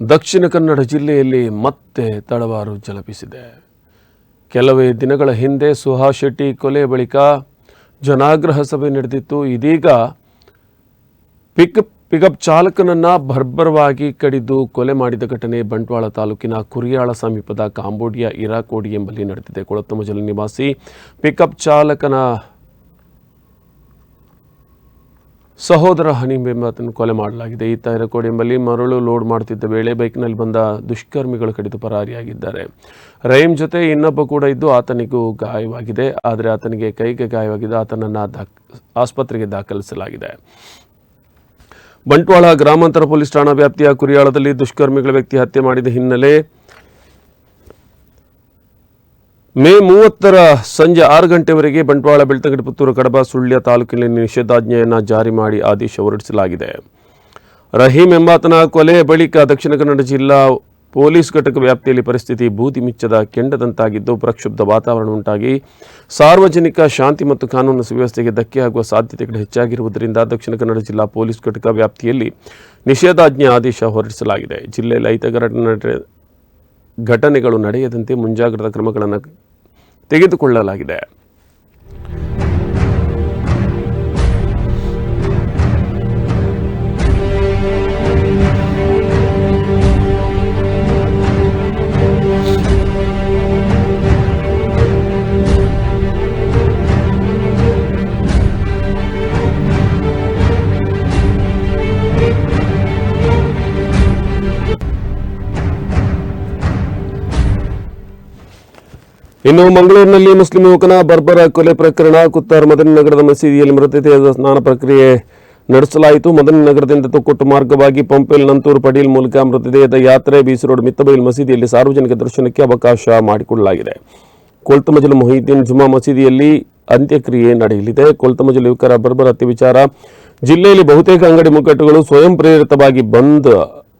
ದಕ್ಷಿಣ ಕನ್ನಡ ಜಿಲ್ಲೆಯಲ್ಲಿ ಮತ್ತೆ ತಳವಾರು ಜಲಪಿಸಿದೆ. ಕೆಲವೇ ದಿನಗಳ ಹಿಂದೆ ಸುಹಾಸ್ ಶೆಟ್ಟಿ ಕೊಲೆ ಬಳಿಕ ಜನಾಗ್ರಹ ಸಭೆ ನಡೆದಿತ್ತು. ಇದೀಗ ಪಿಕ್, ಪಿಕಪ್ ಚಾಲಕನನ್ನು ಬರ್ಬರವಾಗಿ ಕಡಿದು ಕೊಲೆ ಮಾಡಿದ ಘಟನೆ ಬಂಟ್ವಾಳ ತಾಲೂಕಿನ ಕುರಿಯಾಳ ಸಮೀಪದ ಕಾಂಬೋಡಿಯಾ ಇರಾಕೋಡಿ ಎಂಬಲ್ಲಿ ನಡೆದಿದೆ. ಕೊಳತ್ತಮಜಲ ನಿವಾಸಿ ಪಿಕಪ್ ಚಾಲಕನ ಸಹೋದರ ಹನೀಮ್ ಎಂಬಾತನ್ನು ಕೊಲೆ ಮಾಡಲಾಗಿದೆ. ಈತ ಇರಕೋಡಿ ಎಂಬಲ್ಲಿ ಮರಳು ಲೋಡ್ ಮಾಡುತ್ತಿದ್ದ ವೇಳೆ ಬೈಕ್ನಲ್ಲಿ ಬಂದ ದುಷ್ಕರ್ಮಿಗಳು ಕಡಿದು ಪರಾರಿಯಾಗಿದ್ದಾರೆ. ರಹೀಂ ಜೊತೆ ಇನ್ನೊಬ್ಬ ಕೂಡ ಇದ್ದು ಆತನಿಗೂ ಗಾಯವಾಗಿದೆ. ಆದರೆ ಆತನಿಗೆ ಕೈಗೆ ಗಾಯವಾಗಿದೆ ಆತನನ್ನು ಆಸ್ಪತ್ರೆಗೆ ದಾಖಲಿಸಲಾಗಿದೆ. ಬಂಟ್ವಾಳ ಗ್ರಾಮಾಂತರ ಪೊಲೀಸ್ ಠಾಣಾ ವ್ಯಾಪ್ತಿಯ ಕುರಿಯಾಳದಲ್ಲಿ ದುಷ್ಕರ್ಮಿಗಳ ವ್ಯಕ್ತಿ ಹತ್ಯೆ ಮಾಡಿದ ಹಿನ್ನೆಲೆ ಮೇ ಮೂವತ್ತರ ಸಂಜೆ ಆರು ಗಂಟೆವರೆಗೆ ಬಂಟ್ವಾಳ, ಬೆಳ್ತಂಗಡಿ, ಪುತ್ತೂರು, ಕಡಬ, ಸುಳ್ಯ ತಾಲೂಕಿನಲ್ಲಿ ನಿಷೇಧಾಜ್ಞೆಯನ್ನು ಜಾರಿ ಮಾಡಿ ಆದೇಶ ಹೊರಡಿಸಲಾಗಿದೆ. ರಹೀಂ ಎಂಬಾತನ ಕೊಲೆ ಬಳಿಕ ದಕ್ಷಿಣ ಕನ್ನಡ ಜಿಲ್ಲಾ ಪೊಲೀಸ್ ಘಟಕ ವ್ಯಾಪ್ತಿಯಲ್ಲಿ ಪರಿಸ್ಥಿತಿ ಬೂದಿ ಮಿಚ್ಚದ ಕೆಂಡದಂತಾಗಿದ್ದು, ಪ್ರಕ್ಷುಬ್ಧ ವಾತಾವರಣ ಉಂಟಾಗಿ ಸಾರ್ವಜನಿಕ ಶಾಂತಿ ಮತ್ತು ಕಾನೂನು ಸುವ್ಯವಸ್ಥೆಗೆ ಧಕ್ಕೆಯಾಗುವ ಸಾಧ್ಯತೆಗಳು ಹೆಚ್ಚಾಗಿರುವುದರಿಂದ ದಕ್ಷಿಣ ಕನ್ನಡ ಜಿಲ್ಲಾ ಪೊಲೀಸ್ ಘಟಕ ವ್ಯಾಪ್ತಿಯಲ್ಲಿ ನಿಷೇಧಾಜ್ಞೆ ಆದೇಶ ಹೊರಡಿಸಲಾಗಿದೆ. ಜಿಲ್ಲೆಯಲ್ಲಿ ಐತಗರ ಘಟನೆಗಳು ನಡೆಯದಂತೆ ಮುಂಜಾಗ್ರತಾ ಕ್ರಮಗಳನ್ನು ತೆಗೆದುಕೊಳ್ಳಲಾಗಿದೆ. ಇನ್ನು ಮಂಗಳೂರಿನಲ್ಲಿ ಮುಸ್ಲಿಂ ಯುವಕನ ಬರ್ಬರ ಕೊಲೆ ಪ್ರಕರಣ ಕುತ್ತಾರ್ ಮದನಿ ನಗರದ ಮಸೀದಿಯಲ್ಲಿ ಮೃತದೇಹದ ಸ್ನಾನ ಪ್ರಕ್ರಿಯೆ ನಡೆಸಲಾಯಿತು. ಮದನಿ ನಗರದಿಂದ ತೊಕ್ಕೊಟ್ಟು ಮಾರ್ಗವಾಗಿ ಪಂಪೆಲ್ ನಂತೂರು ಪಡೀಲ್ ಮೂಲಕ ಮೃತದೇಹದ ಯಾತ್ರೆ ಬೀಸಿ ರೋಡ್ ಮಿತ್ತಬೈಲ್ ಮಸೀದಿಯಲ್ಲಿ ಸಾರ್ವಜನಿಕ ದರ್ಶನಕ್ಕೆ ಅವಕಾಶ ಮಾಡಿಕೊಳ್ಳಲಾಗಿದೆ ಕೊಲ್ತಮಜಲ್ ಮೊಹಿದ್ದೀನ್ ಜುಮಾ ಮಸೀದಿಯಲ್ಲಿ ಅಂತ್ಯಕ್ರಿಯೆ ನಡೆಯಲಿದೆ. ಕೊಲ್ತಮಜಲ್ ಯುವಕರ ಬರ್ಬರ ಹತ್ಯೆ ವಿಚಾರ, ಜಿಲ್ಲೆಯಲ್ಲಿ ಬಹುತೇಕ ಅಂಗಡಿ ಮುಗ್ಗಟ್ಟುಗಳು ಸ್ವಯಂ ಪ್ರೇರಿತವಾಗಿ ಬಂದ್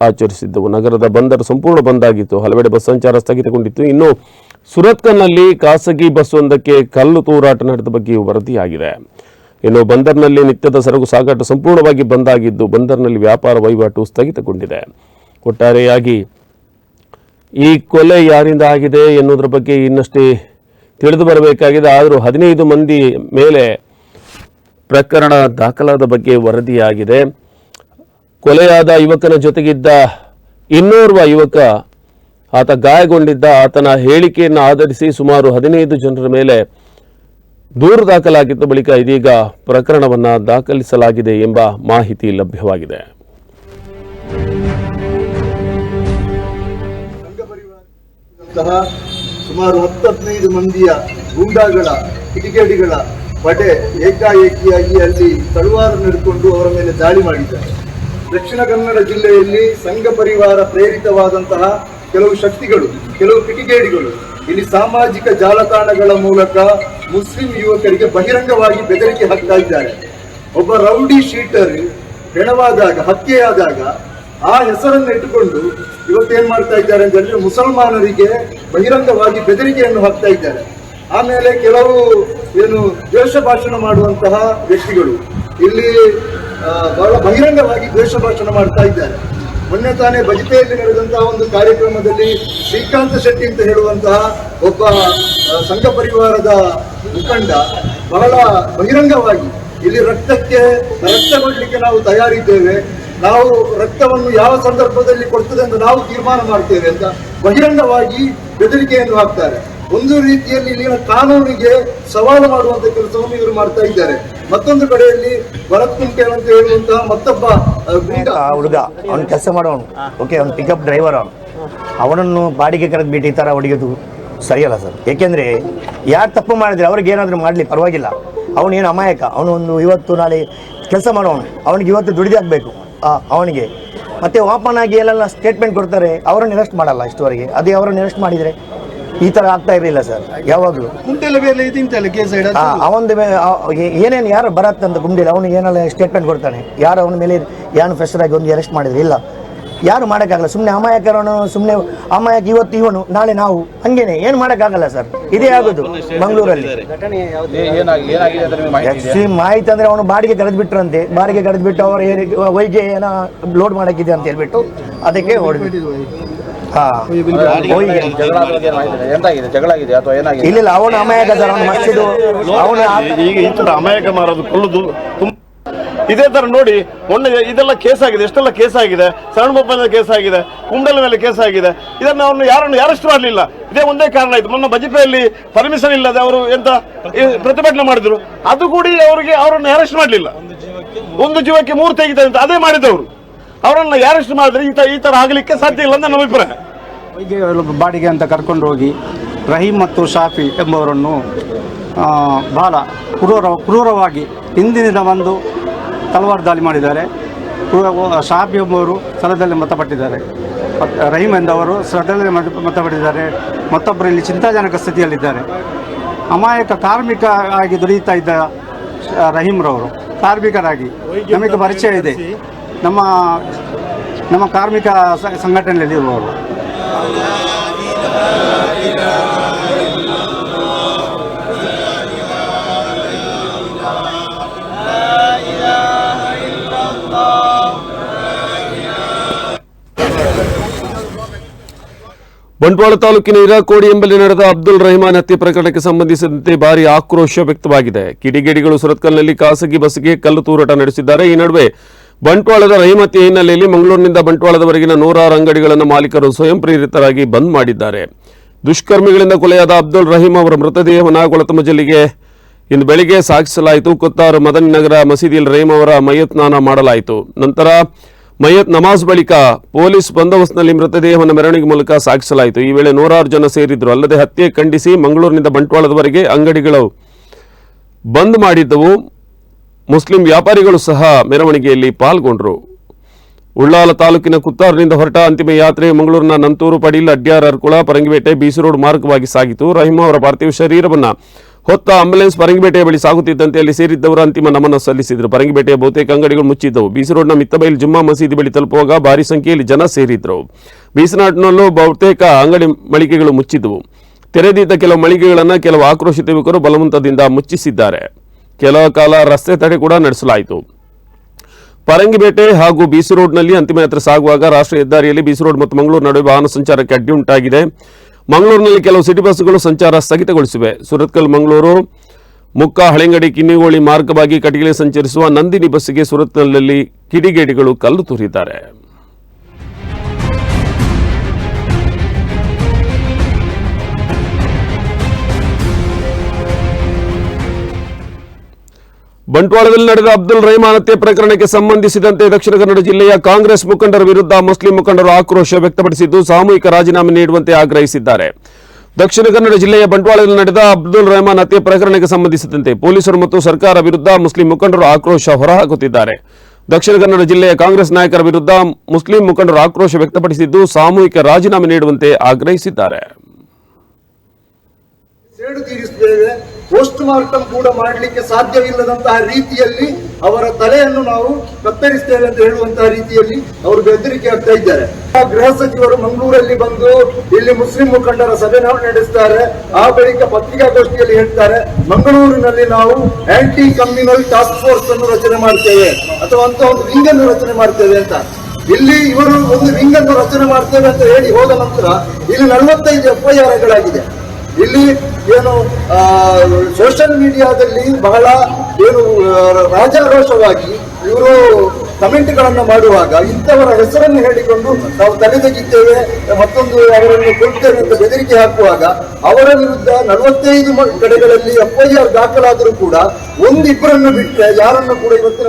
ಆಚರಿಸಿದ್ದವು. ನಗರದ ಬಂದರ್ ಸಂಪೂರ್ಣ ಬಂದ್ ಆಗಿತ್ತು. ಹಲವೆಡೆ ಬಸ್ ಸಂಚಾರ ಸ್ಥಗಿತಗೊಂಡಿತ್ತು. ಇನ್ನು ಸುರತ್ಕಲ್ನಲ್ಲಿ ಖಾಸಗಿ ಬಸ್ ಒಂದಕ್ಕೆ ಕಲ್ಲು ತೂರಾಟ ನಡೆದ ಬಗ್ಗೆ ವರದಿಯಾಗಿದೆ. ಇನ್ನು ಬಂದರ್ನಲ್ಲಿ ನಿತ್ಯದ ಸರಕು ಸಾಗಾಟ ಸಂಪೂರ್ಣವಾಗಿ ಬಂದ್ ಆಗಿದ್ದು, ಬಂದರ್ನಲ್ಲಿ ವ್ಯಾಪಾರ ವಹಿವಾಟು ಸ್ಥಗಿತಗೊಂಡಿದೆ. ಒಟ್ಟಾರೆಯಾಗಿ ಈ ಕೊಲೆ ಯಾರಿಂದ ಆಗಿದೆ ಎನ್ನುವುದರ ಬಗ್ಗೆ ಇನ್ನಷ್ಟೇ ತಿಳಿದು ಬರಬೇಕಾಗಿದೆ. ಆದರೂ ಹದಿನೈದು ಮಂದಿ ಮೇಲೆ ಪ್ರಕರಣ ದಾಖಲಾದ ಬಗ್ಗೆ ವರದಿಯಾಗಿದೆ. ಕೊಲೆಯಾದ ಯುವಕನ ಜೊತೆಗಿದ್ದ ಇನ್ನೋರ್ವ ಯುವಕ ಆತ ಗಾಯಗೊಂಡಿದ್ದ ಆತನ ಹೇಳಿಕೆಯನ್ನು ಆಧರಿಸಿ ಸುಮಾರು ಹದಿನೈದು ಜನರ ಮೇಲೆ ದೂರು ದಾಖಲಾಗಿದ್ದ ಬಳಿಕ ಇದೀಗ ಪ್ರಕರಣವನ್ನು ದಾಖಲಿಸಲಾಗಿದೆ ಎಂಬ ಮಾಹಿತಿ ಲಭ್ಯವಾಗಿದೆ. ಸುಮಾರು ಹತ್ತು ಹದಿನೈದು ಮಂದಿಯ ಗೂಂಡಾಗಳ, ಕಿಡಿಗೇಡಿಗಳ ಪಡೆ ಏಕಾಏಕಿಯಾಗಿ ಅಲ್ಲಿ ತಳುವಾರು ನಡೆದುಕೊಂಡು ಅವರ ಮೇಲೆ ದಾಳಿ ಮಾಡಿದ್ದಾರೆ. ದಕ್ಷಿಣ ಕನ್ನಡ ಜಿಲ್ಲೆಯಲ್ಲಿ ಸಂಘ ಪರಿವಾರ ಪ್ರೇರಿತವಾದಂತಹ ಕೆಲವು ಶಕ್ತಿಗಳು, ಕೆಲವು ಕಿಟಿಗೇಡಿಗಳು ಇಲ್ಲಿ ಸಾಮಾಜಿಕ ಜಾಲತಾಣಗಳ ಮೂಲಕ ಮುಸ್ಲಿಂ ಯುವಕರಿಗೆ ಬಹಿರಂಗವಾಗಿ ಬೆದರಿಕೆ ಹಾಕ್ತಾ ಇದ್ದಾರೆ. ಒಬ್ಬ ರೌಡಿ ಶೀಟರ್ ಹೆಣವಾದಾಗ, ಹತ್ಯೆಯಾದಾಗ ಆ ಹೆಸರನ್ನು ಇಟ್ಟುಕೊಂಡು ಇವತ್ತೇನ್ ಮಾಡ್ತಾ ಇದ್ದಾರೆ ಅಂತ ಹೇಳಿದ್ರೆ ಮುಸಲ್ಮಾನರಿಗೆ ಬಹಿರಂಗವಾಗಿ ಬೆದರಿಕೆಯನ್ನು ಹಾಕ್ತಾ ಇದ್ದಾರೆ. ಆಮೇಲೆ ಕೆಲವು ಏನು ದ್ವೇಷ ಭಾಷಣ ಮಾಡುವಂತಹ ವ್ಯಕ್ತಿಗಳು ಇಲ್ಲಿ ಬಹಳ ಬಹಿರಂಗವಾಗಿ ದ್ವೇಷ ಭಾಷಣ ಮಾಡ್ತಾ ಇದ್ದಾರೆ. ಮೊನ್ನೆ ತಾನೇ ಬಜಪೆಯಲ್ಲಿ ನಡೆದಂತಹ ಒಂದು ಕಾರ್ಯಕ್ರಮದಲ್ಲಿ ಶ್ರೀಕಾಂತ ಶೆಟ್ಟಿ ಅಂತ ಹೇಳುವಂತಹ ಒಬ್ಬ ಸಂಘ ಪರಿವಾರದ ಮುಖಂಡ ಬಹಳ ಬಹಿರಂಗವಾಗಿ ಇಲ್ಲಿ ರಕ್ತಕ್ಕೆ ರಕ್ತ ಕೊಡ್ಲಿಕ್ಕೆ ನಾವು ತಯಾರಿದ್ದೇವೆ. ನಾವು ರಕ್ತವನ್ನು ಯಾವ ಸಂದರ್ಭದಲ್ಲಿ ಕೊಡ್ತದೆ ಅಂತ ನಾವು ತೀರ್ಮಾನ ಮಾಡ್ತೇವೆ ಅಂತ ಬಹಿರಂಗವಾಗಿ ಬೆದರಿಕೆಯನ್ನು ಹಾಕ್ತಾರೆ. ಒಂದು ರೀತಿಯಲ್ಲಿ ಇಲ್ಲಿನ ಕಾನೂನಿಗೆ ಸವಾಲು ಮಾಡುವಂತ ಕೆಲಸವನ್ನು ಇವರು ಮಾಡ್ತಾ ಇದ್ದಾರೆ. ಮತ್ತೊಂದು ಕಡೆಯಲ್ಲಿ ಭರತ್ ಕುಂಟೆ ಅಂತ ಹೇಳುವಂತಹ ಮತ್ತೊಬ್ಬ ಹುಡುಗ. ಅವ್ನು ಕೆಲಸ ಮಾಡೋನು ಓಕೆ ಅವ್ನು ಪಿಕಪ್ ಡ್ರೈವರ್ ಅವನು. ಅವನನ್ನು ಬಾಡಿಗೆ ಕರೆದು ಬಿಟ್ಟು ಈ ಥರ ಹೊಡೆಯೋದು ಸರಿಯಲ್ಲ ಸರ್. ಏಕೆಂದರೆ ಯಾರು ತಪ್ಪು ಮಾಡಿದ್ರೆ ಅವ್ರಿಗೆ ಏನಾದರೂ ಮಾಡಲಿ, ಪರವಾಗಿಲ್ಲ. ಅವನೇನು ಅಮಾಯಕ, ಅವನು ಒಂದು ಇವತ್ತು ನಾಳೆ ಕೆಲಸ ಮಾಡೋನು ಅವನಿಗೆ ಇವತ್ತು ದುಡಿದೇ ಆಗಬೇಕು ಅವನಿಗೆ. ಮತ್ತೆ ಓಪನ್ ಆಗಿ ಎಲ್ಲೆಲ್ಲ ಸ್ಟೇಟ್ಮೆಂಟ್ ಕೊಡ್ತಾರೆ, ಅವರನ್ನು ಅರೆಸ್ಟ್ ಮಾಡಲ್ಲ ಇಷ್ಟುವರೆಗೆ. ಅದೇ ಅವರನ್ನು ಅರೆಸ್ಟ್ ಮಾಡಿದರೆ ಈ ಥರ ಆಗ್ತಾ ಇರಲಿಲ್ಲ ಸರ್ ಯಾವಾಗಲೂ. ಅವನ ಏನೇನು ಯಾರು ಬರತ್ತೆ ಅಂತ ಗುಂಡಿಲ್ಲ ಅವನು ಏನೆಲ್ಲ ಸ್ಟೇಟ್ಮೆಂಟ್ ಕೊಡ್ತಾನೆ. ಯಾರು ಅವನ ಮೇಲೆ ಯಾರು ಫೆಸರ್ ಆಗಿ ಒಂದು ಅರೆಸ್ಟ್ ಮಾಡಿದ್ರು? ಇಲ್ಲ. ಯಾರು ಮಾಡೋಕ್ಕಾಗಲ್ಲ. ಸುಮ್ಮನೆ ಅಮಾಯಕರವನು ಸುಮ್ಮನೆ ಅಮಾಯಕ ಇವತ್ತು ಇವನು ನಾಳೆ ನಾವು. ಹಂಗೇನೆ ಏನು ಮಾಡೋಕ್ಕಾಗಲ್ಲ ಸರ್. ಇದೇ ಆಗೋದು ಮಂಗಳೂರಲ್ಲಿ. ಎಕ್ಸ್ಟ್ರೀಮ್ ಮಾಹಿತಿ ಇದೆಯಾ? ಆಕ್ಚುಲಿ ಮಾಹಿತಿ ಅಂದ್ರೆ ಅವನು ಬಾಡಿಗೆ ಕರೆದು ಬಿಟ್ರಂತೆ ಬಾಡಿಗೆ ಕರೆದು ಬಿಟ್ಟು ಅವ್ರ ವೈಗೆ ಏನೋ ಲೋಡ್ ಮಾಡೋಕ್ಕಿದೆ ಅಂತ ಹೇಳ್ಬಿಟ್ಟು ಅದಕ್ಕೆ ಹೊಡೆದು ಎಂತಾಗಿದೆ ಜಗಳ ಆಗಿದೆ ಅಥವಾ ಏನಾಗಿದೆ? ಇಲ್ಲ ಅವನ ಅಮಾಯಕ ಸರ್ ಅವನು ಮಸ್ಜಿದು. ಅವನ ಈಗ ಈ ತರ ಅಮಾಯಕ ಮಾರೋದು ಕೊಲ್ಲುದು ತುಂಬ ಇದೇ ತರ ನೋಡಿ ಮೊನ್ನೆ ಇದೆಲ್ಲ ಕೇಸ್ ಆಗಿದೆ ಎಷ್ಟೆಲ್ಲ ಕೇಸ್ ಆಗಿದೆ? ಸಣ್ಣ ಮೊಬ್ಬನ ಕೇಸ್ ಆಗಿದೆ ಕುಂಡಲ ಮೇಲೆ ಕೇಸ್ ಆಗಿದೆ. ಇದನ್ನ ಅವನು ಯಾರನ್ನು ಯಾರಷ್ಟು ಮಾಡಲಿಲ್ಲ ಇದೇ ಒಂದೇ ಕಾರಣ ಆಯ್ತು ಮೊನ್ನೆ ಬಜೆಟ್ನಲ್ಲಿ ಪರ್ಮಿಷನ್ ಇಲ್ಲದೆ ಅವರು ಎಂತ ಪ್ರತಿಭಟನೆ ಮಾಡಿದ್ರು. ಅದು ಕೂಡ ಅವರಿಗೆ ಅವರನ್ನು ಅರೆಸ್ಟ್ ಮಾಡಲಿಲ್ಲ. ಒಂದು ಜೀವಕ್ಕೆ ಮೂರು ತೆಗಿತಾರೆ ಅಂತ. ಅದೇ ಮಾಡಿದವರು. ಅವರನ್ನ ಅರೆಸ್ಟ್ ಮಾಡಿದ್ರೆ ಈ ತರ ಈ ತರ ಆಗ್ಲಿಕ್ಕೆ ಸಾಧ್ಯ ಇಲ್ಲ ಅಂತ ನಮ್ಮ ಅಭಿಪ್ರಾಯ. ಬಾಡಿಗೆ ಅಂತ ಕರ್ಕೊಂಡು ಹೋಗಿ ರಹೀಮ್ ಮತ್ತು ಶಾಫಿ ಎಂಬವರನ್ನು ಆ, ಬಹಳ ಕ್ರೂರ ಕ್ರೂರವಾಗಿ ಹಿಂದಿನಿಂದ ಬಂದು ತಲವಾರು ದಾಳಿ ಮಾಡಿದ್ದಾರೆ. ಶಾಫಿ ಎಂಬುವರು ಸ್ಥಳದಲ್ಲಿ ಮೃತಪಟ್ಟಿದ್ದಾರೆ. ರಹೀಮ್ ಎಂದವರು ಸ್ಥಳದಲ್ಲಿ ಮೃತ- ಮೃತಪಟ್ಟಿದ್ದಾರೆ. ಮತ್ತೊಬ್ಬರು ಇಲ್ಲಿ ಚಿಂತಾಜನಕ ಸ್ಥಿತಿಯಲ್ಲಿದ್ದಾರೆ. ಅಮಾಯಕ ಕಾರ್ಮಿಕ ಆಗಿ ದುಡಿಯುತ್ತಾ ಇದ್ದ ರಹೀಮ್ರವರು ಕಾರ್ಮಿಕರಾಗಿ ನಮಗೆ ಪರಿಚಯ ಇದೆ. ನಮ್ಮ ನಮ್ಮ ಕಾರ್ಮಿಕ ಸಂಘಟನೆಯಲ್ಲಿ ಇರುವವರು. ಬಂಟ್ವಾಳ ತಾಲೂಕಿನ ಇರಾಕೋಡಿ ಎಂಬಲ್ಲಿ ನಡೆದ ಅಬ್ದುಲ್ ರಹಮಾನ್ ಹತ್ಯೆ ಪ್ರಕರಣಕ್ಕೆ ಸಂಬಂಧಿಸಿದಂತೆ ಭಾರಿ ಆಕ್ರೋಶ ವ್ಯಕ್ತವಾಗಿದೆ. ಕಿಡಿಗೇಡಿಗಳು ಸುರತ್ಕಲ್ನಲ್ಲಿ ಖಾಸಗಿ ಬಸ್ಗೆ ಕಲ್ಲು ತೂರಾಟ ನಡೆಸಿದ್ದಾರೆ. ಈ ನಡುವೆ ಬಂಟ್ವಾಳದ ರೈಮತಿ ಹಿನ್ನೆಲೆಯಲ್ಲಿ ಮಂಗಳೂರಿನಿಂದ ಬಂಟ್ವಾಳದವರೆಗಿನ ನೂರಾರು ಅಂಗಡಿಗಳನ್ನು ಮಾಲೀಕರು ಸ್ವಯಂ ಪ್ರೇರಿತರಾಗಿ ಬಂದ್ ಮಾಡಿದ್ದಾರೆ. ದುಷ್ಕರ್ಮಿಗಳಿಂದ ಕೊಲೆಯಾದ ಅಬ್ದುಲ್ ರಹೀಂ ಅವರ ಮೃತದೇಹವನ್ನು ಕೊಳತಮಜಲಿಗೆ ಇಂದು ಬೆಳಿಗ್ಗೆ ಸಾಗಿಸಲಾಯಿತು. ಕೊತ್ತಾರು ಮದನ್ ನಗರ ಮಸೀದಿಯಲ್ಲಿ ರಹೀಂ ಅವರ ಮಯತ್ನಾನ ಮಾಡಲಾಯಿತು. ನಂತರ ಮಯತ್ ನಮಾಜ್ ಬಳಿಕ ಪೊಲೀಸ್ ಬಂದೋಬಸ್ತ್ನಲ್ಲಿ ಮೃತದೇಹವನ್ನು ಮೆರವಣಿಗೆ ಮೂಲಕ ಸಾಗಿಸಲಾಯಿತು. ಈ ವೇಳೆ ನೂರಾರು ಜನ ಸೇರಿದ್ದರು ಅಲ್ಲದೆ ಹತ್ಯೆ ಖಂಡಿಸಿ ಮಂಗಳೂರಿನಿಂದ ಬಂಟ್ವಾಳದವರೆಗೆ ಅಂಗಡಿಗಳು ಬಂದ್ ಮಾಡಿದ್ದವು. ಮುಸ್ಲಿಂ ವ್ಯಾಪಾರಿಗಳು ಸಹ ಮೆರವಣಿಗೆಯಲ್ಲಿ ಪಾಲ್ಗೊಂಡರು. ಉಳ್ಳಾಲ ತಾಲೂಕಿನ ಕುತ್ತಾರಿನಿಂದ ಹೊರಟ ಅಂತಿಮ ಯಾತ್ರೆ ಮಂಗಳೂರಿನ ನಂತೂರು, ಪಡೀಲ್, ಅಡ್ಯಾರ್, ಅರ್ಕುಳ, ಪರಂಗಿಪೇಟೆ, ಬಿಸಿ ರೋಡ್ ಮಾರ್ಗವಾಗಿ ಸಾಗಿತು. ರಹಿಮಾ ಅವರ ಪಾರ್ಥಿವ ಶರೀರವನ್ನು ಹೊತ್ತ ಆಂಬ್ಯುಲೆನ್ಸ್ ಪರಂಗಿಬೇಟೆಯ ಬಳಿ ಸಾಗುತ್ತಿದ್ದಂತೆ ಅಲ್ಲಿ ಸೇರಿದ್ದವರು ಅಂತಿಮ ನಮನ ಸಲ್ಲಿಸಿದರು. ಪರಂಗಿಬೇಟೆಯ ಬಹುತೇಕ ಅಂಗಡಿಗಳು ಮುಚ್ಚಿದ್ದವು. ಬೀಸಿ ರೋಡ್ನ ಮಿತ್ತಬೈಲ್ ಜುಮ್ಮಾ ಮಸೀದಿ ಬಳಿ ತಲುಪುವಾಗ ಭಾರಿ ಸಂಖ್ಯೆಯಲ್ಲಿ ಜನ ಸೇರಿದ್ದರು ಬೀಸನಾಡಿನಲ್ಲೂ ಬಹುತೇಕ ಅಂಗಡಿ ಮಳಿಗೆಗಳು ಮುಚ್ಚಿದ್ದವು. ತೆರೆದಿದ್ದ ಕೆಲವು ಮಳಿಗೆಗಳನ್ನು ಕೆಲವು ಆಕ್ರೋಶಿತ ಯುವಕರು ಬಲವಂತದಿಂದ ಮುಚ್ಚಿಸಿದ್ದಾರೆ. ಕೆಲ ಕಾಲ ರಸ್ತೆ ತಡೆ ಕೂಡ ನಡೆಸಲಾಯಿತು. ಪರಂಗಿಬೇಟೆ ಹಾಗೂ ಬಿಸಿ ರೋಡ್ನಲ್ಲಿ ಅಂತಿಮ ಯಾತ್ರೆ ಸಾಗುವಾಗ ರಾಷ್ಟ್ರೀಯ ಹೆದ್ದಾರಿಯಲ್ಲಿ ಬಿಸಿ ರೋಡ್ ಮತ್ತು ಮಂಗಳೂರು ನಡುವೆ ವಾಹನ ಸಂಚಾರಕ್ಕೆ ಅಡ್ಡಿ ಉಂಟಾಗಿದೆ. ಮಂಗಳೂರಿನಲ್ಲಿ ಕೆಲವು ಸಿಟಿ ಬಸ್ಗಳು ಸಂಚಾರ ಸ್ಥಗಿತಗೊಳಿಸಿವೆ. ಸುರತ್ಕಲ್, ಮಂಗಳೂರು, ಮುಕ್ಕ, ಹಳೆಂಗಡಿ, ಕಿನ್ನಿಗೋಳಿ ಮಾರ್ಗವಾಗಿ ಕಟಗಿಲೆ ಸಂಚರಿಸುವ ನಂದಿನಿ ಬಸ್ಸಿಗೆ ಸುರತ್ಕಲ್ನಲ್ಲಿ ಕಿಡಿಗೇಡಿಗಳು ಕಲ್ಲು ತೂರಿದ್ದಾರೆ. ಬಂಟ್ವಾಳದಲ್ಲಿ ನಡೆದ ಅಬ್ದುಲ್ ರಹಮಾನ್ ಹತ್ಯೆ ಪ್ರಕರಣಕ್ಕೆ ಸಂಬಂಧಿಸಿದಂತೆ ದಕ್ಷಿಣ ಕನ್ನಡ ಜಿಲ್ಲೆಯ ಕಾಂಗ್ರೆಸ್ ಮುಖಂಡರ ವಿರುದ್ಧ ಮುಸ್ಲಿಂ ಮುಖಂಡರು ಆಕ್ರೋಶ ವ್ಯಕ್ತಪಡಿಸಿದ್ದು ಸಾಮೂಹಿಕ ರಾಜೀನಾಮೆ ನೀಡುವಂತೆ ಆಗ್ರಹಿಸಿದ್ದಾರೆ. ದಕ್ಷಿಣ ಕನ್ನಡ ಜಿಲ್ಲೆಯ ಬಂಟ್ವಾಳದಲ್ಲಿ ನಡೆದ ಅಬ್ದುಲ್ ರಹಮಾನ್ ಹತ್ಯೆ ಪ್ರಕರಣಕ್ಕೆ ಸಂಬಂಧಿಸಿದಂತೆ ಪೊಲೀಸರು ಮತ್ತು ಸರ್ಕಾರ ವಿರುದ್ಧ ಮುಸ್ಲಿಂ ಮುಖಂಡರು ಆಕ್ರೋಶ ಹೊರಹಾಕುತ್ತಿದ್ದಾರೆ. ದಕ್ಷಿಣ ಕನ್ನಡ ಜಿಲ್ಲೆಯ ಕಾಂಗ್ರೆಸ್ ನಾಯಕರ ವಿರುದ್ಧ ಮುಸ್ಲಿಂ ಮುಖಂಡರು ಆಕ್ರೋಶ ವ್ಯಕ್ತಪಡಿಸಿದ್ದು ಸಾಮೂಹಿಕ ರಾಜೀನಾಮೆ ನೀಡುವಂತೆ ಆಗ್ರಹಿಸಿದ್ದಾರೆ. ಪೋಸ್ಟ್ ಮಾರ್ಟಮ್ ಕೂಡ ಮಾಡಲಿಕ್ಕೆ ಸಾಧ್ಯವಿಲ್ಲದಂತಹ ರೀತಿಯಲ್ಲಿ ಅವರ ತಲೆಯನ್ನು ನಾವು ಕತ್ತರಿಸ್ತೇವೆ ಅಂತ ಹೇಳುವಂತಹ ರೀತಿಯಲ್ಲಿ ಅವರು ಬೆದರಿಕೆ ಆಗ್ತಾ ಇದ್ದಾರೆ. ಗೃಹ ಸಚಿವರು ಮಂಗಳೂರಲ್ಲಿ ಬಂದು ಇಲ್ಲಿ ಮುಸ್ಲಿಂ ಮುಖಂಡರ ಸಭೆ ನಾವು ನಡೆಸ್ತಾರೆ. ಆ ಬಳಿಕ ಪತ್ರಿಕಾಗೋಷ್ಠಿಯಲ್ಲಿ ಹೇಳ್ತಾರೆ, ಮಂಗಳೂರಿನಲ್ಲಿ ನಾವು ಆಂಟಿ ಕಮ್ಯುನಲ್ ಟಾಸ್ಕ್ ಫೋರ್ಸ್ ಅನ್ನು ರಚನೆ ಮಾಡ್ತೇವೆ ಅಥವಾ ಅಂತ ಒಂದು ರಿಂಗ್ ಅನ್ನು ರಚನೆ ಮಾಡ್ತೇವೆ ಅಂತ. ಇಲ್ಲಿ ಇವರು ಒಂದು ರಿಂಗ್ ಅನ್ನು ರಚನೆ ಮಾಡ್ತೇವೆ ಅಂತ ಹೇಳಿ ಹೋದ ನಂತರ ಇಲ್ಲಿ ನಲವತ್ತೈದು ಎಫ್ಐಆರ್ಗಳಾಗಿದೆ ಇಲ್ಲಿ ಏನು ಸೋಷಿಯಲ್ ಮೀಡಿಯಾದಲ್ಲಿ ಬಹಳ ಏನು ರಾಜಾರೋಷವಾಗಿ ಇವರು ಕಮೆಂಟ್ಗಳನ್ನು ಮಾಡುವಾಗ ಇಂಥವರ ಹೆಸರನ್ನು ಹೇಳಿಕೊಂಡು ನಾವು ತಲೆ ತೆಗಿತೇವೆ ಮತ್ತೊಂದು ಅವರನ್ನು ಕೊಡ್ತೇವೆ ಅಂತ ಬೆದರಿಕೆ ಹಾಕುವಾಗ ಅವರ ವಿರುದ್ಧ ನಲವತ್ತೈದು ಕಡೆಗಳಲ್ಲಿ ಎಫ್ಐಆರ್ ದಾಖಲಾದರೂ ಕೂಡ ಒಂದಿಬ್ಬರನ್ನು ಬಿಟ್ಟರೆ ಯಾರನ್ನು ಕೂಡ ಇವತ್ತಿನ